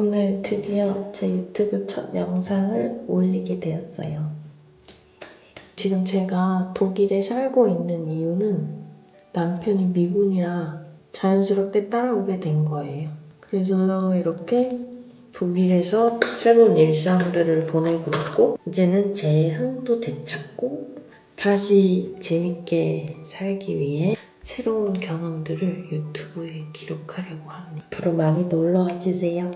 오늘 드디어 제 유튜브 첫 영상을 올리게 되었어요. 지금 제가 독일에 살고 있는 이유는 남편이 미군이라 자연스럽게 따라오게 된 거예요. 그래서 이렇게 독일에서 새로운 일상들을 보내고 있고, 이제는 제 흥도 되찾고, 다시 재밌게 살기 위해 새로운 경험들을 유튜브에 기록하려고 합니다. 앞으로 많이 놀러 와 주세요.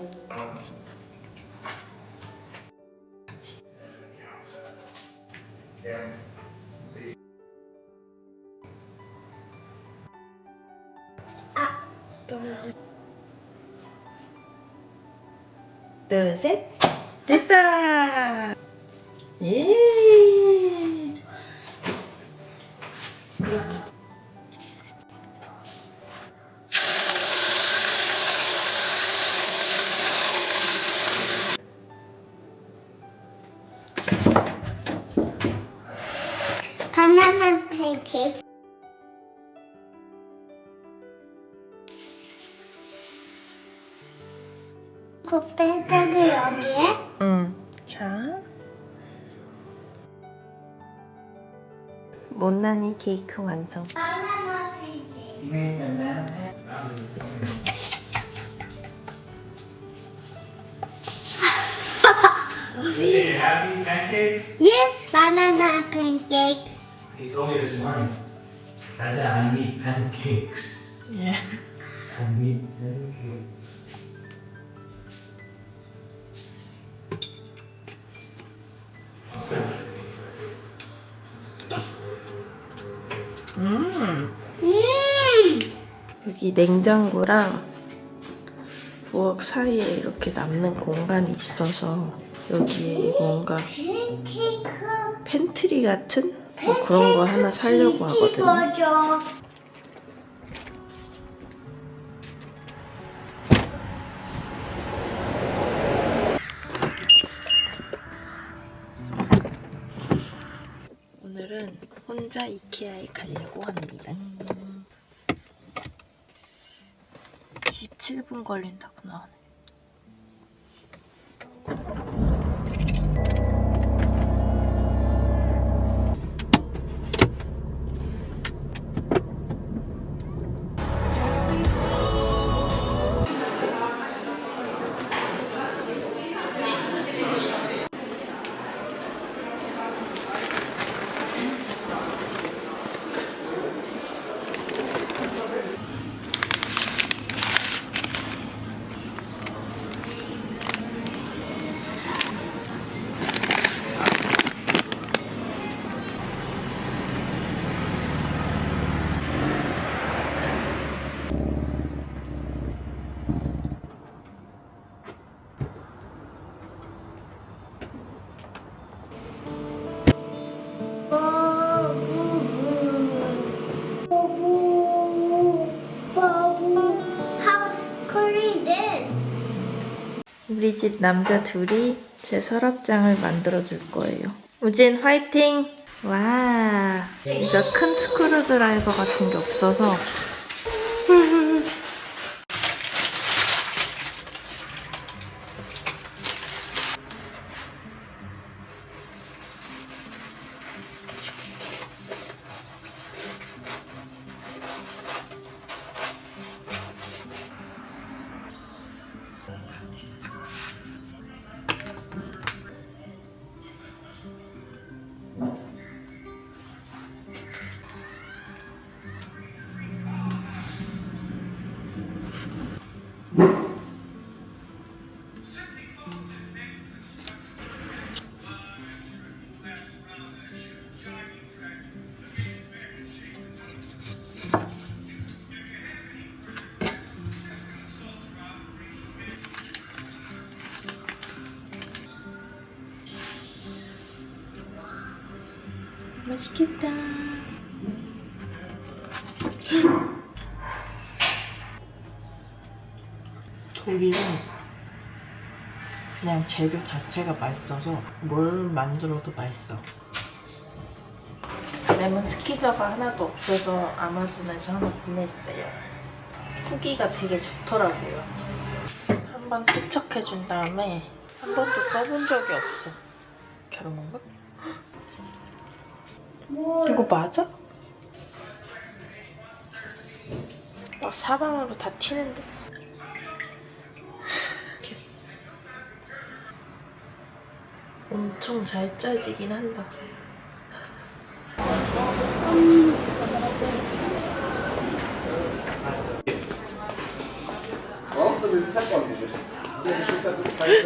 둘, 셋. 됐다! 곱빼기를 여기에 응. 자. 못난이 케이크 완성. 바나나 팬케이크. Hey, happy pancakes? Yes, banana pancake. He told me this morning. Dada, I need pancakes. 예. I need pancakes. 여기 냉장고랑 부엌 사이에 이렇게 남는 공간이 있어서 여기에 뭔가. 팬트리 같은 뭐 그런 거 하나 살려고 하거든요. 오늘은 혼자 이케아에 가려고 합니다. 27분 걸린다고 나오네. 우리 집 남자 둘이 제 서랍장을 만들어 줄 거예요. 우진 화이팅! 와, 진짜 큰 스크루드라이버 같은 게 없어서 맛있겠다. 독일은 그냥 재료 자체가 맛있어서 뭘 만들어도 맛있어. 레몬 스키저가 하나도 없어서 아마존에서 하나 구매했어요. 후기가 되게 좋더라고요. 한한번 세척해 준 다음에 한 번도 써본 적이 없어. 그런 건가? 이거 맞아? 막 사방으로 다 튀는데. 이렇게. 엄청 잘 짜지긴 한다.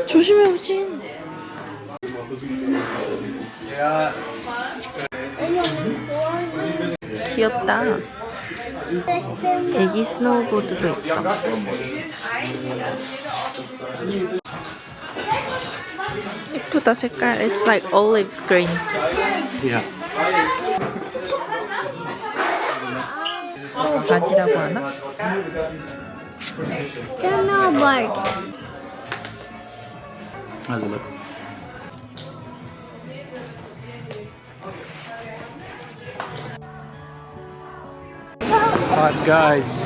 조심해 우진. 귀엽다. 애기 스노우보드도 있어. 예쁘다 색깔. It's like olive green. Yeah. 스노우 바지라고 하나? Snowboard. How's it look? Hot guys.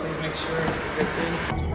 Please make sure it gets in.